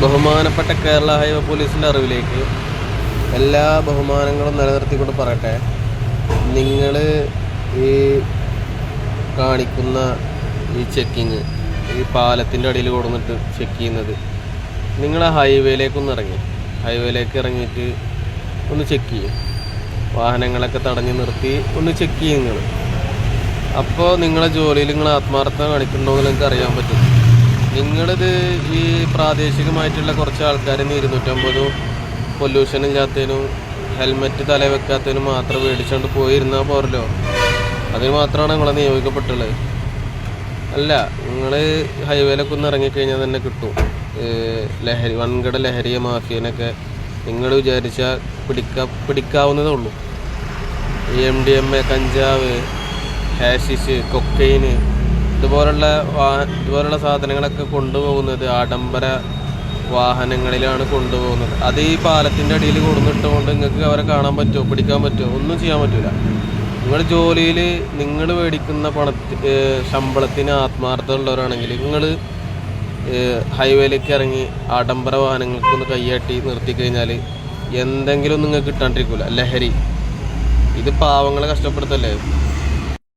ബഹുമാനപ്പെട്ട കേരള ഹൈവേ പോലീസിന്റെ അറിവിലേക്ക് എല്ലാ ബഹുമാനങ്ങളും നിലനിർത്തിക്കൊണ്ട് പറയട്ടെ. നിങ്ങൾ ഈ കാണിക്കുന്ന ഈ ചെക്കിങ് ഈ പാലത്തിന്റെ അടിയിൽ കൊടുന്നിട്ട് ചെക്ക് ചെയ്യുന്നത് നിങ്ങൾ ആ ഹൈവേയിലേക്കൊന്ന് ഇറങ്ങി. ഹൈവേയിലേക്ക് ഇറങ്ങിയിട്ട് ഒന്ന് ചെക്ക് ചെയ്യും. വാഹനങ്ങളൊക്കെ തടഞ്ഞു നിർത്തി ഒന്ന് ചെക്ക് ചെയ്യും നിങ്ങൾ അപ്പോൾ നിങ്ങളെ ജോലിയിൽ നിങ്ങൾ ആത്മാർത്ഥത എന്ന് നിങ്ങൾക്ക് അറിയാൻ പറ്റും. നിങ്ങളിത് ഈ പ്രാദേശികമായിട്ടുള്ള കുറച്ച് ആൾക്കാർ ഇരുന്നൂറ്റമ്പതും പൊല്യൂഷൻ ഇല്ലാത്തതിനും ഹെൽമെറ്റ് തല വെക്കാത്തതിനും മാത്രം മേടിച്ചുകൊണ്ട് പോയിരുന്നാൽ പോരല്ലോ. അതിന് മാത്രമാണ് നിങ്ങളെ നിയോഗിക്കപ്പെട്ടുള്ളത് അല്ല നിങ്ങൾ ഹൈവേയിലൊക്കെ ഒന്ന് ഇറങ്ങിക്കഴിഞ്ഞാൽ തന്നെ കിട്ടും. ലഹരി വൻകിട ലഹരിയ മാഫിയനൊക്കെ നിങ്ങൾ വിചാരിച്ചാൽ പിടിക്കാ പിടിക്കാവുന്നതേ ഉള്ളൂ എം ഡി എം എ കഞ്ചാവ് ഹാഷിഷ് കൊക്കൈന് ഇതുപോലുള്ള ഇതുപോലുള്ള സാധനങ്ങളൊക്കെ കൊണ്ടുപോകുന്നത് ആഡംബര വാഹനങ്ങളിലാണ് കൊണ്ടുപോകുന്നത്. അത് ഈ പാലത്തിന്റെ അടിയിൽ കൊടുന്നിട്ടുകൊണ്ട് നിങ്ങൾക്ക് അവരെ കാണാൻ പറ്റുമോ? പിടിക്കാൻ പറ്റുമോ? ഒന്നും ചെയ്യാൻ പറ്റില്ല നിങ്ങൾ ജോലിയിൽ നിങ്ങൾ മേടിക്കുന്ന പണത്തി ശമ്പളത്തിന് ആത്മാർത്ഥത ഉള്ളവരാണെങ്കിൽ നിങ്ങൾ ഹൈവേയിലേക്ക് ഇറങ്ങി ആഡംബര വാഹനങ്ങൾക്കൊന്ന് കൈയാട്ടി നിർത്തി കഴിഞ്ഞാൽ എന്തെങ്കിലും നിങ്ങൾക്ക് കിട്ടാണ്ടിരിക്കില്ല ലഹരി. ഇത് പാവങ്ങളെ കഷ്ടപ്പെടുത്തല്ലേ?